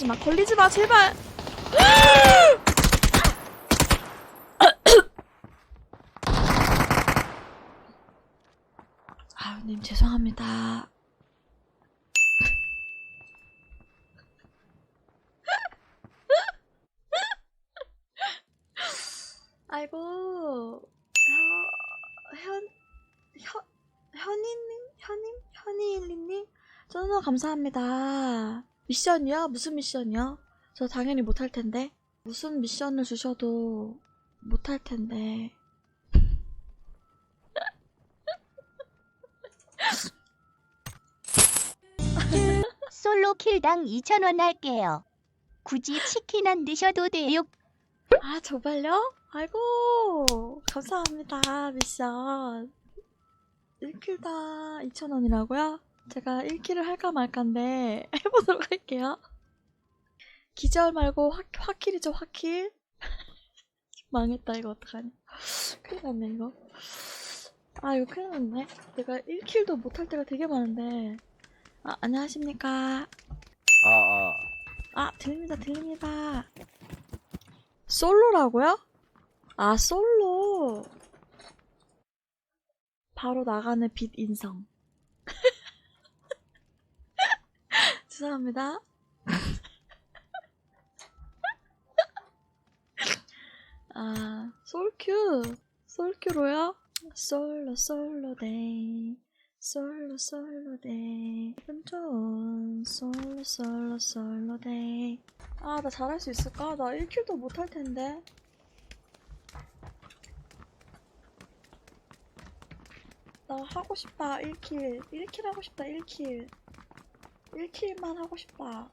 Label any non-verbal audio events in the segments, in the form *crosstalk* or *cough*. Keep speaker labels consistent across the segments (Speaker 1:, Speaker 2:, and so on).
Speaker 1: 걸리지 마, 걸리지 마, 제발. *laughs* 아유님 죄송합니다. *laughs* 아이고 혀, 현, 현, 현이님? 현님? 현이일리님? 저는 감사합니다. 미션이요? 무슨 미션이요? 저 당연히 못할 텐데. 무슨 미션을 주셔도 못할 텐데.
Speaker 2: 솔로 킬당 2,000원 할게요. 굳이 치킨 안 드셔도 돼요.
Speaker 1: 아, 정말요? 아이고, 감사합니다, 미션. 1킬다 2,000원이라고요? 제가 1킬을 할까 말까인데, *laughs* 해보도록 할게요. 기절 말고 화, 화킬이죠, 화킬? 망했다, 이거 어떡하냐. 큰일 났네, 이거. 아, 이거 큰일 났네. 내가 1킬도 못할 때가 되게 많은데. 아, 안녕하십니까.
Speaker 3: 아, 아.
Speaker 1: 아, 들립니다, 들립니다. 솔로라고요? 아, 솔로. 바로 나가는 빛 인성. 죄송합니다. *laughs* 아, 솔큐. 솔큐로요? 솔로, 솔로 데이. 솔로, 솔로 데이. 기분 좋은 솔로, 솔로, 솔로 데이. 아, 나 잘할 수 있을까? 나 1킬도 못할 텐데. 나 하고 싶다, 1킬. 1킬 하고 싶다, 1킬. 1킬만 하고 싶다.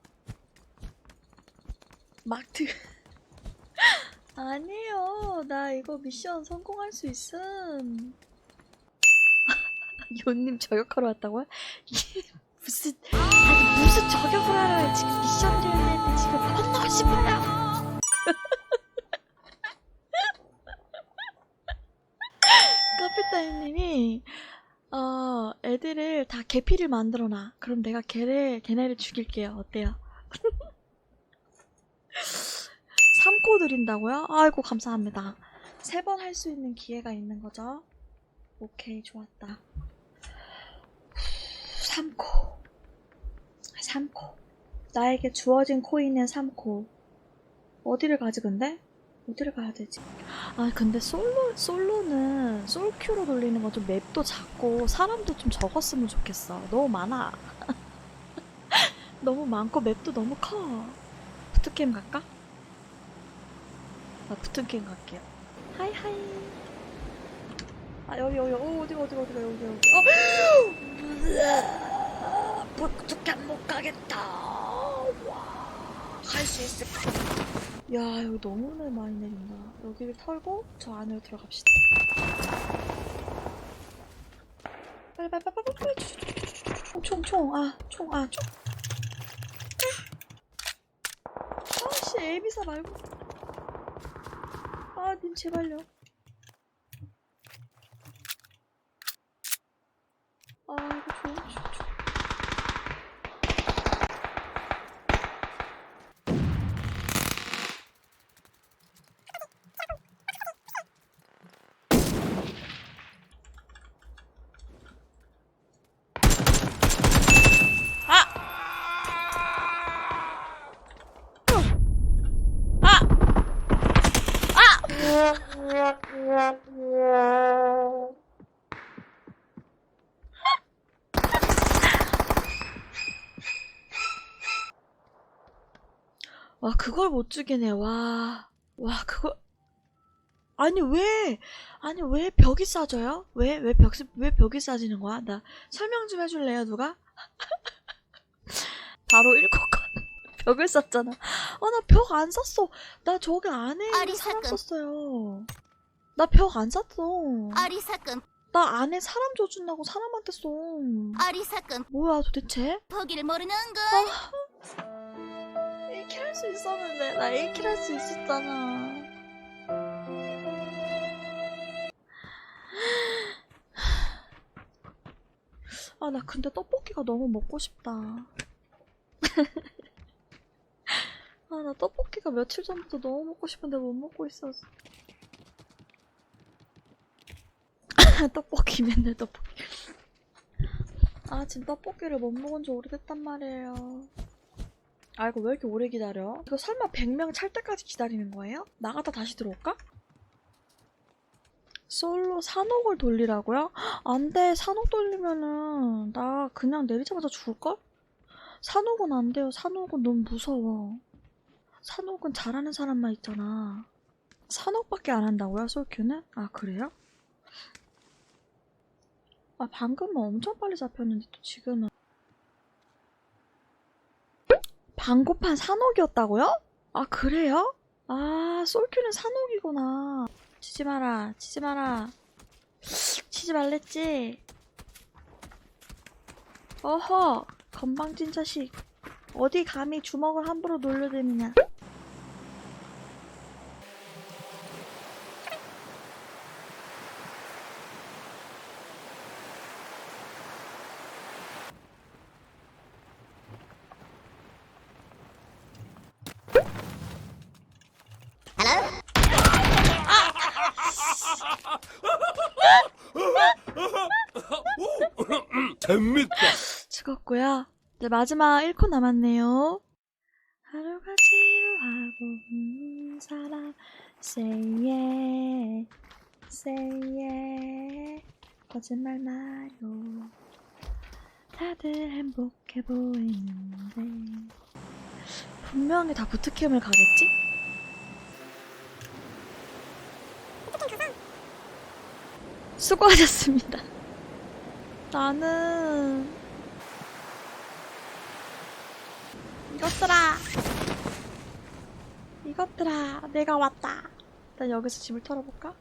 Speaker 1: 막드. *laughs* 아니에요. 나 이거 미션 성공할 수 있음. *laughs* 요님 저격하러 왔다고요? 이게 무슨, 아니, 무슨 저격을 하러 지금 미션을 했는데 지금 혼나고 싶어요. *laughs* 카피타임님이 어 애들을 다 개피를 만들어놔. 그럼 내가 걔를 걔네를 죽일게요. 어때요? *laughs* 3코 드린다고요? 아이고 감사합니다. 세 번 할 수 있는 기회가 있는 거죠? 오케이 좋았다. 3코 3코 나에게 주어진 코인은 3코 어디를 가지 근데? 어디를 가야 되지? 아 근데 솔로 솔로는 솔큐로 돌리는 건 좀 맵도 작고 사람도 좀 적었으면 좋겠어. 너무 많아. *laughs* 너무 많고 맵도 너무 커. 부트캠 갈까? 나 부트캠 갈게요. 하이 하이. 아 여기 여기 어, 어디가 어디가 어디가 여기 여기. 어. 부트캠 못 가겠다. 와. 갈수 있을까? 야 여기 너무 내 많이 내린다. 여기를 털고 저 안으로 들어갑시다. 빨리 빨리 빨리 빨리. 빨리 총총총. 아총아총. 아씨 에비사 말고. 아님 제발요 아 이거 좋은 총 아! 와, 그걸 못 죽이네, 와. 와, 그걸. 아니, 왜, 아니, 왜 벽이 싸져요? 왜, 왜 벽, 왜 벽이 싸지는 거야? 나 설명 좀 해줄래요, 누가? *laughs* 바로 1코건 *laughs* 벽을 썼잖아. 아, 나 벽안 샀어. 나 저기 안에 있는 사람
Speaker 2: 어리석은.
Speaker 1: 썼어요. 나 벽안 샀어.
Speaker 2: 어리석은
Speaker 1: 나 안에 사람 줘준다고 사람한테 써.
Speaker 2: 어리석은
Speaker 1: 뭐야, 도대체?
Speaker 2: 포기를 모르는군.
Speaker 1: 아, 1킬 할 수 있었는데, 나 1킬 할 수 있었잖아. 아, 나 근데 떡볶이가 너무 먹고 싶다. *laughs* 아, 나 떡볶이가 며칠 전부터 너무 먹고 싶은데 못 먹고 있었어. *laughs* 떡볶이, 맨날 떡볶이. 아, 지금 떡볶이를 못 먹은 지 오래됐단 말이에요. 아, 이거 왜 이렇게 오래 기다려? 이거 설마 100명 찰 때까지 기다리는 거예요? 나가다 다시 들어올까? 솔로 산옥을 돌리라고요? 안 돼. 산옥 돌리면은 나 그냥 내리자마자 죽을걸? 산옥은 안 돼요. 산옥은 너무 무서워. 산옥은 잘하는 사람만 있잖아. 산옥밖에 안 한다고요, 솔큐는? 아, 그래요? 아, 방금은 엄청 빨리 잡혔는데 또 지금은. 방고판 산옥이었다고요? 아, 그래요? 아, 솔큐는 산옥이구나. 치지 마라, 치지 마라. 치지 말랬지? 어허, 건방진 자식. 어디 감히 주먹을 함부로 놀려대느냐.
Speaker 3: 재밌다.
Speaker 1: 죽었고요. 이제 마지막 1코 남았네요. 하루가 지루하고 음, 사람 say yeah, say yeah. 거짓말 마요. 다들 행복해 보이는데 분명히 다 부트캠을 가겠지? 수고하셨습니다. 나는 이것들아. 이것들아. 내가 왔다. 일단 여기서 집을 털어볼까?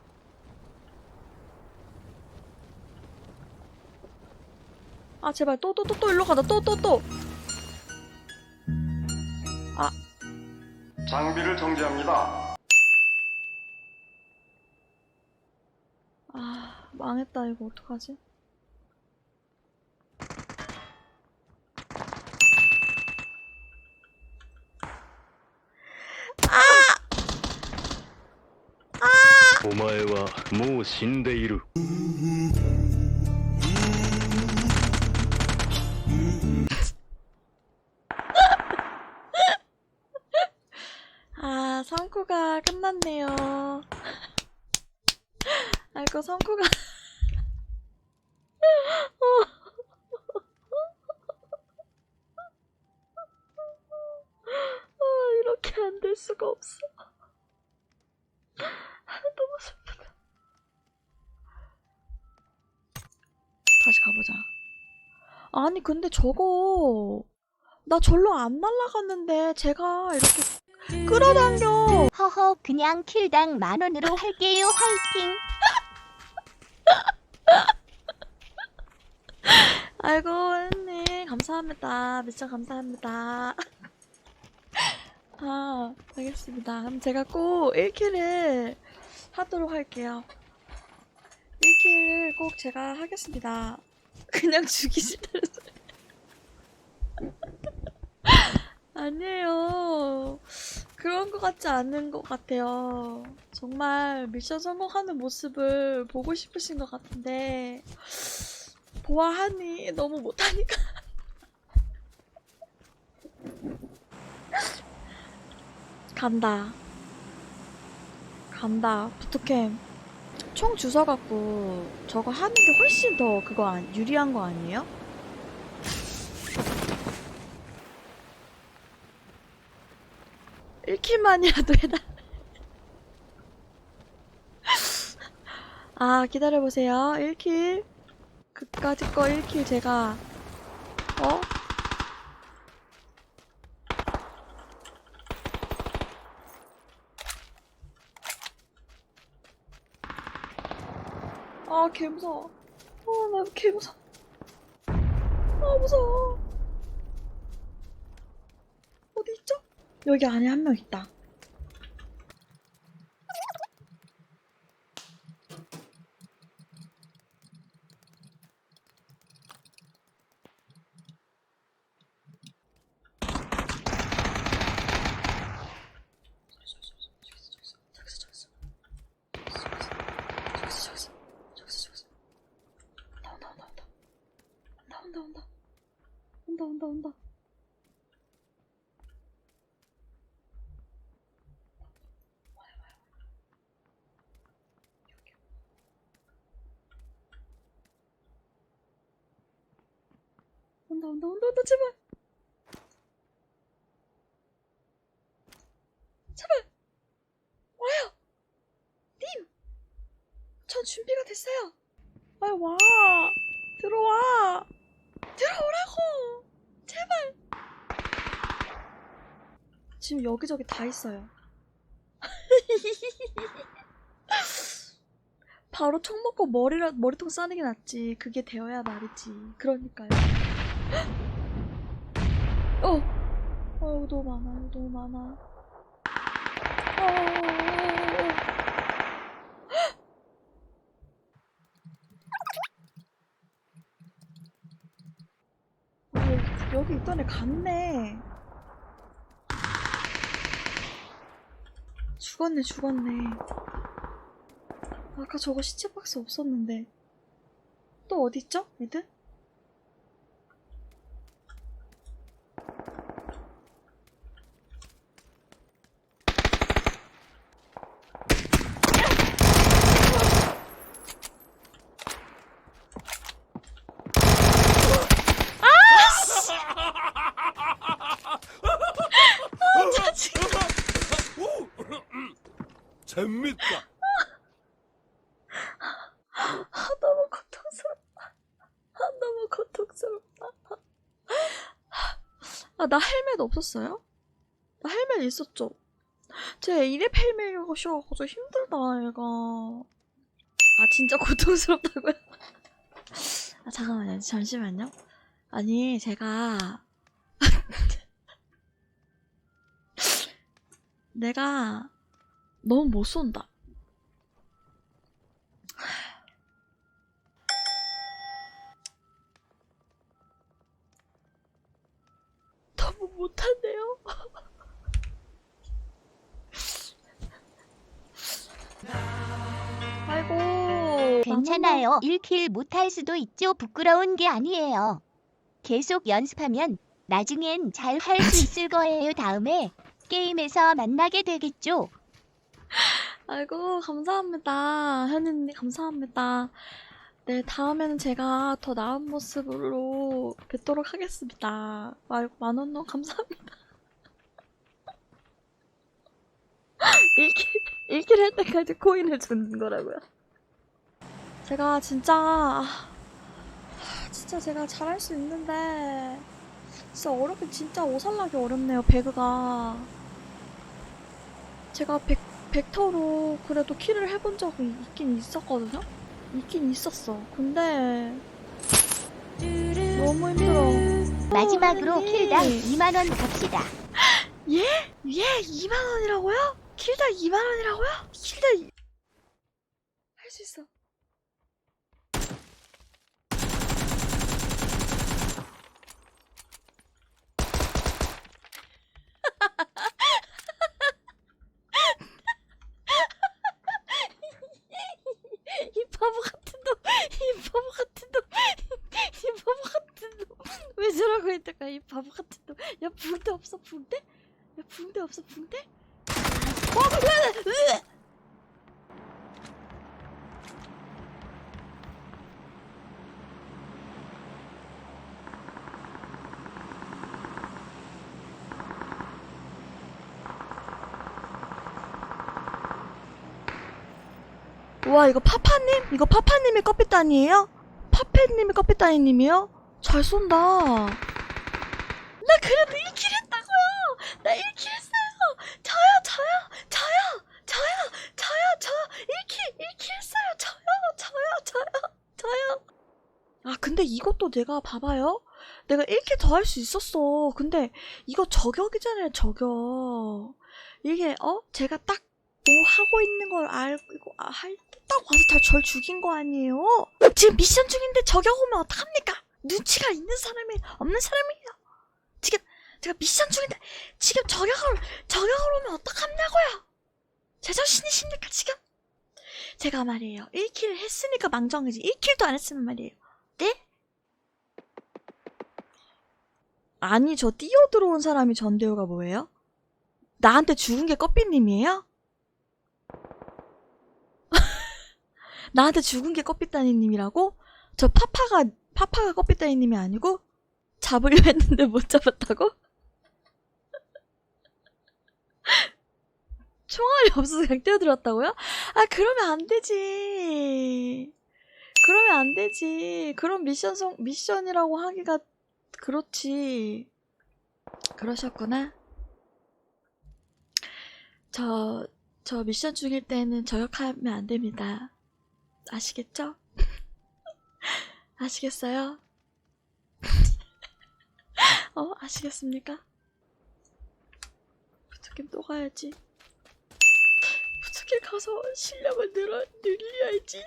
Speaker 1: 아 제발. 또 또 또또 일로 가다 또 또 또.
Speaker 4: 장비를 정지합니다.
Speaker 1: 아 망했다. 이거 어떡하지?
Speaker 5: お前はもう死んでいる。
Speaker 1: 아, 성쿠가 끝났네요. 아이고, 성쿠가. 아, 이렇게 안 될 수가 없어. 어. 아, 너무 슬프다. 다시 가보자. 아니, 근데 저거, 나 절로 안 날아갔는데, 제가 이렇게 끌어당겨.
Speaker 2: 허허 그냥 킬당 만 원으로 할게요 화이팅 *laughs*
Speaker 1: 아이고, 언니, 감사합니다. 미션 감사합니다. 아, 알겠습니다. 그럼 제가 꼭 1킬을 하도록 할게요. 1킬을 꼭 제가 하겠습니다. *laughs* 그냥 죽이시다는 소리. *laughs* 아니에요. 그런 것 같지 않은 것 같아요. 정말 미션 성공하는 모습을 보고 싶으신 것 같은데, 보아하니 너무 못하니까. *laughs* 간다. 간다. 부트캠. 총 주워갖고 저거 하는 게 훨씬 더 그거 안, 유리한 거 아니에요? 일킬만이라도 해달. *laughs* 아, 기다려보세요. 1킬. 그까짓 거 1킬 제가, 어? 아, 개 무서워. 아, 나개 무서워. 아, 무서워. 어디 있죠? 여기 안에 한 명 있다 온다 온다 온다. 온다 온다 온다 온다 제발. 제발. 와요. 님! 전 준비가 됐어요. 빨리 와. 들어와. 들어오라고 제발. 지금 여기저기 다 있어요. *laughs* 바로 총 먹고 머리라, 머리통 싸는 게 낫지. 그게 되어야 말이지. 그러니까요. *gasps* 어! 어우 너무 많아 너무 많아. 어 아, 여기 있던 애 갔네. 죽었네, 죽었네. 아까 저거 시체 박스 없었는데. 또 어딨죠, 애들?
Speaker 5: 재밌다.
Speaker 1: 아, 너무 고통스럽다. 아, 너무 고통스럽다. 아, 나 헬멧 없었어요? 나 헬멧 있었죠? 제 이랩 헬멧이어가지고 힘들다, 얘가. 아, 진짜 고통스럽다고요? 아, 잠깐만요. 잠시만요. 아니, 제가. *laughs* 내가 너무 못 쏜다. 너무 못한데요? *laughs* 아이고.
Speaker 2: 괜찮아요. 1킬 못할 수도 있죠. 부끄러운 게 아니에요. 계속 연습하면 나중엔 잘 할 수 *laughs* 있을 거예요. 다음에 게임에서 만나게 되겠죠.
Speaker 1: 아이고, 감사합니다. 현우님, 감사합니다. 네, 다음에는 제가 더 나은 모습으로 뵙도록 하겠습니다. 아, 만원 너무 감사합니다. *laughs* 1킬, 1킬 할 때까지 코인을 주는 거라고요. 제가 진짜, 아, 진짜 제가 잘할 수 있는데, 진짜 어렵게, 진짜 오살나기 어렵네요, 배그가. 제가 백, 벡터로 그래도 킬을 해본 적이 있긴 있었거든요? 있긴 있었어. 근데 너무 힘들어.
Speaker 2: 마지막으로
Speaker 1: 어,
Speaker 2: 킬당
Speaker 1: 언니.
Speaker 2: 2만 원 갑시다. *gasps*
Speaker 1: 예? 예? 2만 원이라고요? 킬당 2만 원이라고요? 킬당 할수 있어. *laughs* 이 바보 같은 놈, 이 바보 같은 놈, 이 바보 같은 놈. 왜 저러고 있다가 이 바보 같은 놈. 야 붕대 없어 붕대? 야 붕대 없어 붕대? 어, 으, 으. 와 이거 파파님? 이거 파파님의 커피단이에요? 파페님의 커피단이님이요? 잘 쏜다. 나 그래도 1킬 했다고요. 나 1킬 했어요. 저요, 저요, 저요, 저요, 저요, 저 1킬, 1킬 했어요. 저요, 저요, 저요, 저요. 아 근데 이것도 내가 봐봐요. 내가 1킬 더 할 수 있었어. 근데 이거 저격이잖아요, 저격. 이게 어 제가 딱 뭐 하고 있는 걸 알고 아, 할 딱 와서 다 절 죽인 거 아니에요? 지금 미션 중인데 저격 오면 어떡합니까? 눈치가 있는 사람이 없는 사람이에요. 지금 제가 미션 중인데 지금 저격을 저격을 오면 어떡하냐고요? 제정신이십니까 지금? 제가 말이에요. 1킬 했으니까 망정이지. 1킬도 안 했으면 말이에요. 네? 아니, 저 뛰어 들어온 사람이 전대호가 뭐예요? 나한테 죽은 게 꺼삐님이에요? *laughs* 나한테 죽은 게 꺼삐따니님이라고? 저 파파가, 파파가 꺼삐따니님이 아니고? 잡으려 했는데 못 잡았다고? *laughs* 총알이 없어서 그냥 뛰어들었다고요? 아, 그러면 안 되지. 그러면 안 되지. 그런 미션 성, 미션이라고 하기가 그렇지. 그러셨구나. 저, 저 미션 중일 때는 저격하면 안 됩니다. 아시겠죠? 아시겠어요? *laughs* 어, 아시겠습니까? 부트캠 또 가야지. 부트캠 가서 실력을 늘어, 늘려야지.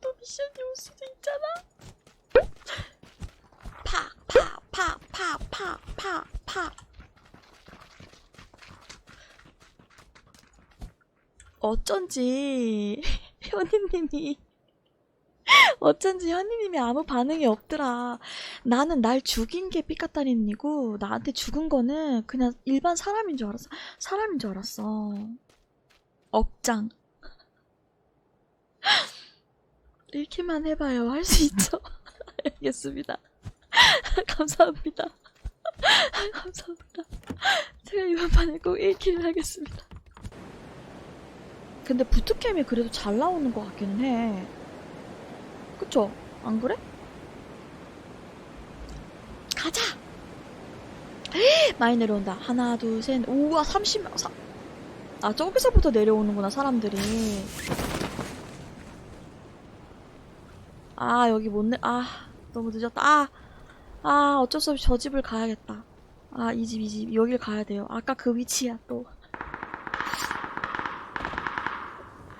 Speaker 1: 또 미션이 올 수도 있잖아. 파, 파, 파, 파, 파, 파, 파. 어쩐지 *laughs* 현희님이 어쩐지 현희님이 아무 반응이 없더라. 나는 날 죽인 게 삐까따리니고 나한테 죽은 거는 그냥 일반 사람인 줄 알았어. 사람인 줄 알았어. 억장. *laughs* 읽기만 해봐요. 할 수 있죠. *laughs* 알겠습니다. *laughs* 감사합니다. 감사합니다. 제가 이번 판에 꼭 읽기를 하겠습니다. 근데 부트캠이 그래도 잘 나오는 것 같기는 해. 그쵸? 안 그래? 가자! 많이 내려온다. 하나, 둘, 셋. 우와, 30명. 사... 아, 저기서부터 내려오는구나, 사람들이. 아, 여기 못 내, 아, 너무 늦었다. 아, 아, 어쩔 수 없이 저 집을 가야겠다. 아, 이 집, 이 집. 여길 가야 돼요. 아까 그 위치야, 또.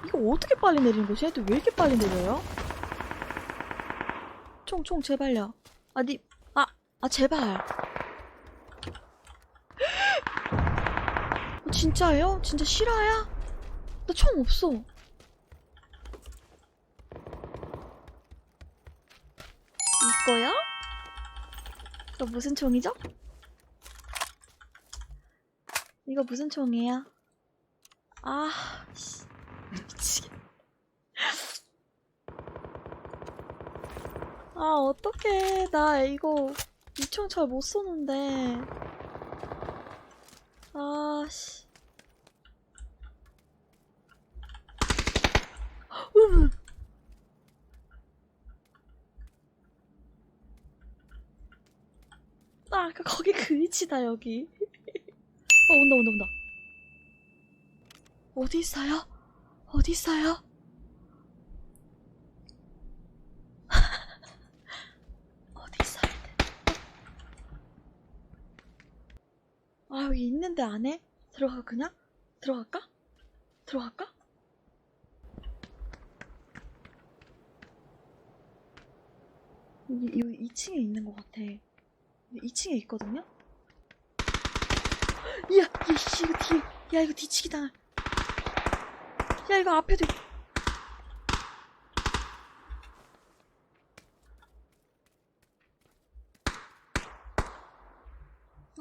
Speaker 1: 이거 어떻게 빨리 내리는 거지? 애들 왜 이렇게 빨리 내려요? 총, 총, 제발요. 아, 니, 아, 아, 제발. 어, 진짜예요? 진짜 실화야? 나 총 없어. 이거요? 이거 무슨 총이죠? 이거 무슨 총이에요? 아, 씨. 미치겠네. 아, 어떡해. 나 이거 이총 잘 못 쏘는데. 아, 씨. 으. 아, 아까 거기 그 위치다, 여기. 어, 온다, 온다, 온다. 어디 있어요? 어디 있어요? 어디 있어요? 아, 여기 있는데 안 해? 들어가, 그냥? 들어갈까? 들어갈까? 여기, 여기 2층에 있는 것 같아. 2층에 있거든요? 이야, 이거 뒤에. 야, 이거 뒤치기 당할. 야, 이거 앞에도. 있-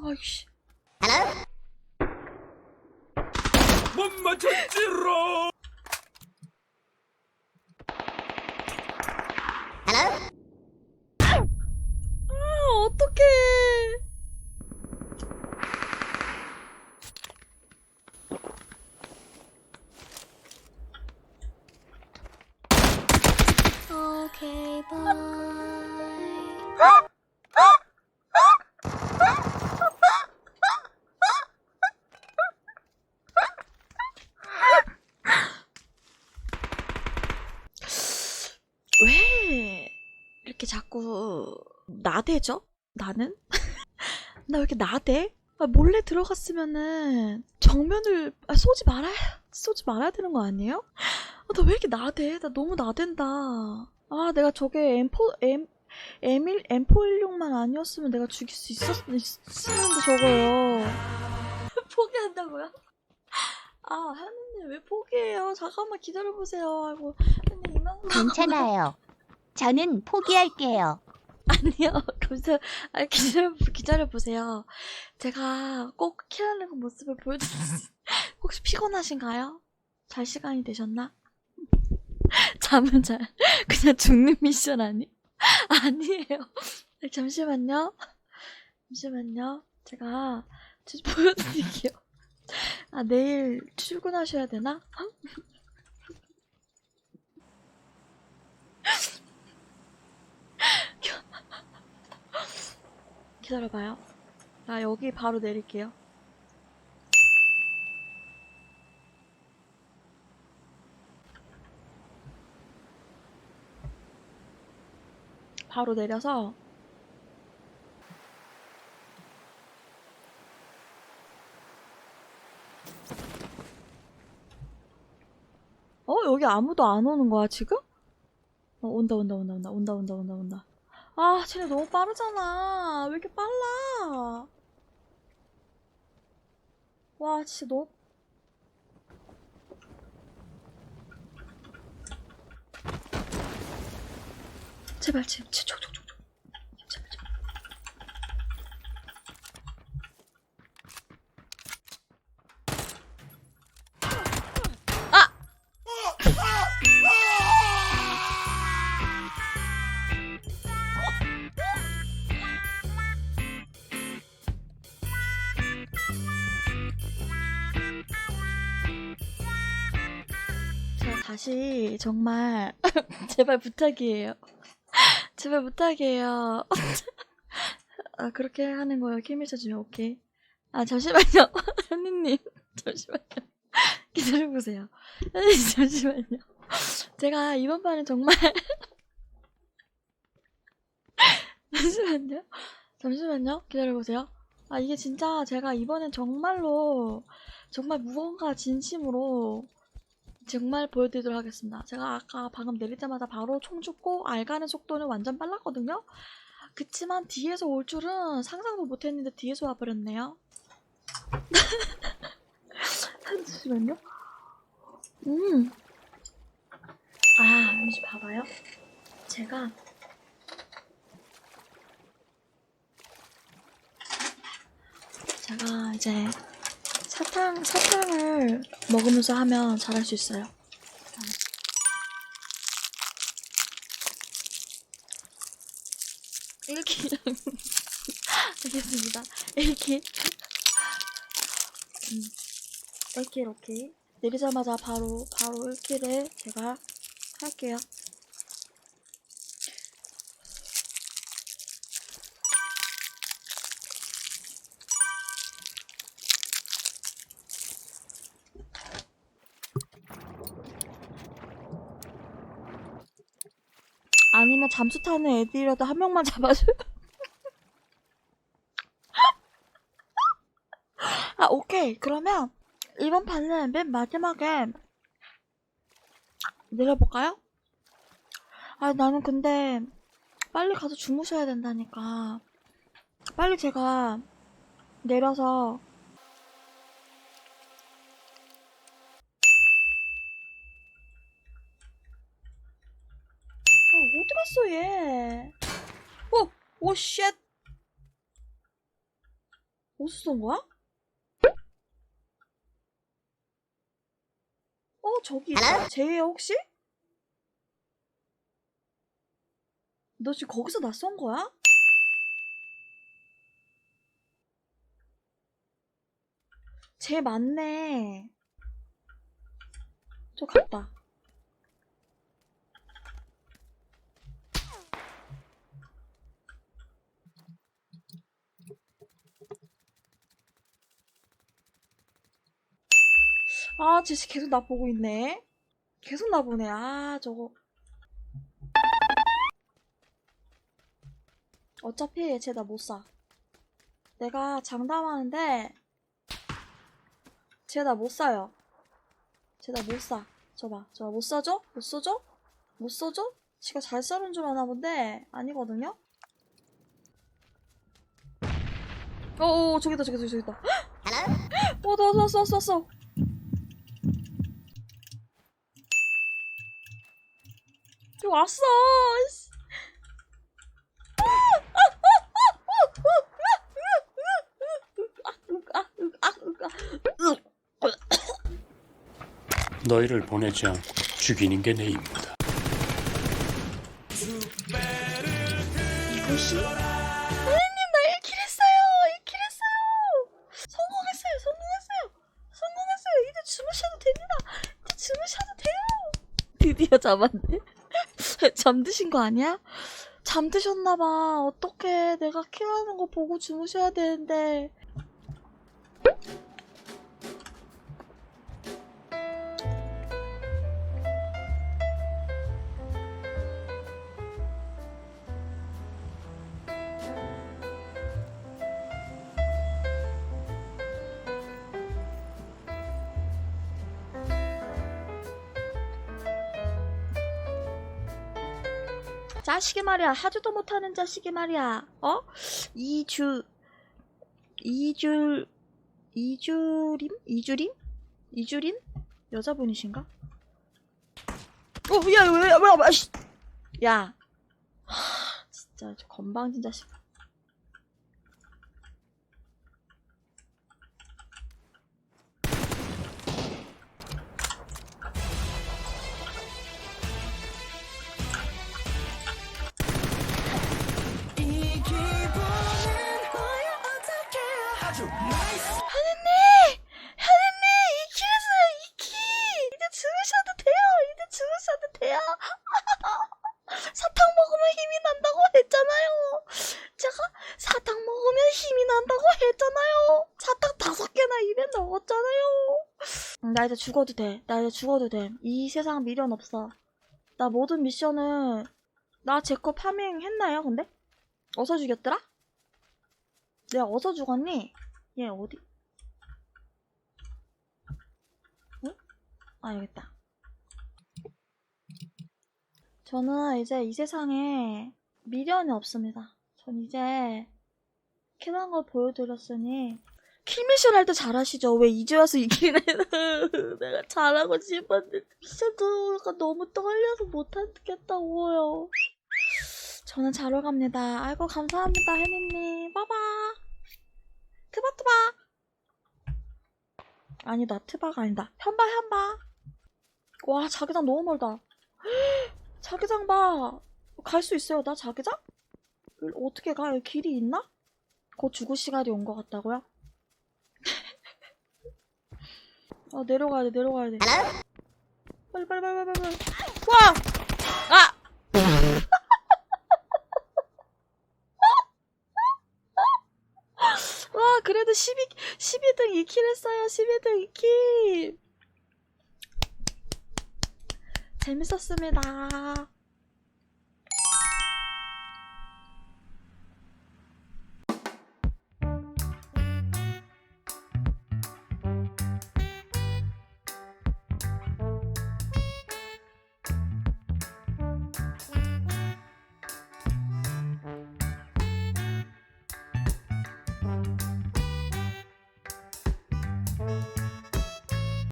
Speaker 1: 아이씨.
Speaker 5: 못 맞췄지로
Speaker 1: 나대죠? 나는? *laughs* 나 왜 이렇게 나대? 아, 몰래 들어갔으면은 정면을 아, 쏘지 말아야 쏘지 말아야 되는 거 아니에요? 아, 나왜 이렇게 나대? 나 너무 나댄다. 아, 내가 저게 M4 M M1 M416만 아니었으면 내가 죽일 수 있었 있었는데 저거요. *laughs* 포기한다고요? 아, 하느님 왜 포기해요? 잠깐만 기다려보세요. 아이고, 하느님 이만
Speaker 2: 괜찮아요. 저는 포기할게요. *laughs*
Speaker 1: 아니요. 무슨 아 기다려 기다려 보세요. 제가 꼭 키라는 모습을 보여드릴 수 *laughs* 혹시 피곤하신가요? 잘 시간이 되셨나? *laughs* 잠은 잘 그냥 죽는 미션 아니 아니에요. 네, 잠시만요. 잠시만요. 제가 좀 보여드릴게요. 아 내일 출근하셔야 되나? 기다려봐요. 아 여기 바로 내릴게요. 바로 내려서 어 여기 아무도 안 오는 거야 지금? 어 온다 온다 온다 온다 온다 온다 온다 온다 아 쟤네 너무 빠르잖아. 왜 이렇게 빨라? 와 진짜 너무 제발 제발 제발 다시 정말 *laughs* 제발 부탁이에요. *laughs* 제발 부탁이에요. *laughs* 아 그렇게 하는 거예요. 킬미쳐 주면 오케이. 아 잠시만요, 현니님 잠시만요. 기다려 보세요. 현니님 잠시만요. 제가 이번 판은 정말 잠시만요. 잠시만요. 기다려 보세요. 아 이게 진짜 제가 이번엔 정말로 정말 무언가 진심으로 정말 보여드리도록 하겠습니다. 제가 아까 방금 내리자마자 바로 총 죽고 알가는 속도는 완전 빨랐거든요. 그치만 뒤에서 올 줄은 상상도 못했는데 뒤에서 와버렸네요. *laughs* 잠시만요. 음. 아, 잠시 봐봐요. 제가 제가 이제 사탕 사탕을 먹으면서 하면 잘할 수 있어요. 이렇게 *laughs* 알겠습니다. 이렇게 음, 이렇게 이렇게 내리자마자 바로 바로 1킬을 제가 할게요. 아니면 잠수 타는 애들이라도 한 명만 *laughs* 잡아줘요. 아, 오케이. 그러면 이번 판은 맨 마지막에 내려볼까요? 아, 나는 근데 빨리 가서 주무셔야 된다니까. 빨리 제가 내려서 아, 어디 갔어, 얘? 어, 오, 쉣! 어디서 쏜 거야? 어, 저기 있다. 쟤예요, 혹시? 너 지금 거기서 나 쏜 거야? 쟤 맞네. 저 갔다. 아, 쟤 계속 나 보고 있네. 계속 나 보네. 아, 저거. 어차피 쟤 나 못 사. 내가 장담하는데, 쟤 나 못 사요. 쟤 나 못 사. 저봐, 저봐, 못 사줘? 못 써줘? 못 써줘? 지가 잘 써는 줄 아나 본데, 아니거든요? 어어, 저기다, 저기다, 저기다. 어, 너 왔어, 왔어, 왔어. 여기 왔어.
Speaker 5: 너희를 보내지 않고 죽이는 게 내 임무다.
Speaker 1: 이것이? 하나님 나 일킬했어요. 일킬했어요. 성공했어요. 성공했어요. 성공했어요. 이제 주무셔도 됩니다. 이제 주무셔도 돼요. 드디어 잡았네. 잠드신 거 아니야? 잠드셨나봐. 어떡해. 내가 킬하는 거 보고 주무셔야 되는데 자식이 말이야 하지도 못하는 자식이 말이야 어? 이주 이줄 이주림? 이주림? 이주림? 여자분이신가? 어, 야, 왜, 왜, 왜, 씨. 야. 하, 진짜, 저 건방진 자식. 했잖아요! 제가 사탕 먹으면 힘이 난다고 했잖아요! 사탕 다섯 개나 입에 넣었잖아요! 음, 나 이제 죽어도 돼. 나 이제 죽어도 돼. 이 세상 미련 없어. 나 모든 미션은, 나 제 거 파밍 했나요, 근데? 어서 죽였더라? 내가 어서 죽었니? 얘 어디? 응? 아, 여기 있다. 저는 이제 이 세상에 미련이 없습니다. 전 이제 킬한 걸 보여드렸으니 킬미션 할 때 잘하시죠? 왜 이제 와서 이기는 *laughs* 내가 잘하고 싶었는데 미션도 너무 떨려서 못하겠다고요. 저는 자러 갑니다. 아이고 감사합니다 혜니님. 빠바. 트바트바. 아니다 트바가 아니다. 현바 현바. 와 자기장 너무 멀다. *gasps* 자기장 봐. 갈 수 있어요 나 자기장? 어떻게 가? 여기 길이 있나? 곧 죽을 시간이 온 것 같다고요? *laughs* 아 내려가야 돼 내려가야 돼. 빨리 빨리 빨리 빨리 빨리. 와! 아! *laughs* 와 그래도 12, 12등 2킬 했어요 12등 2킬 재밌었습니다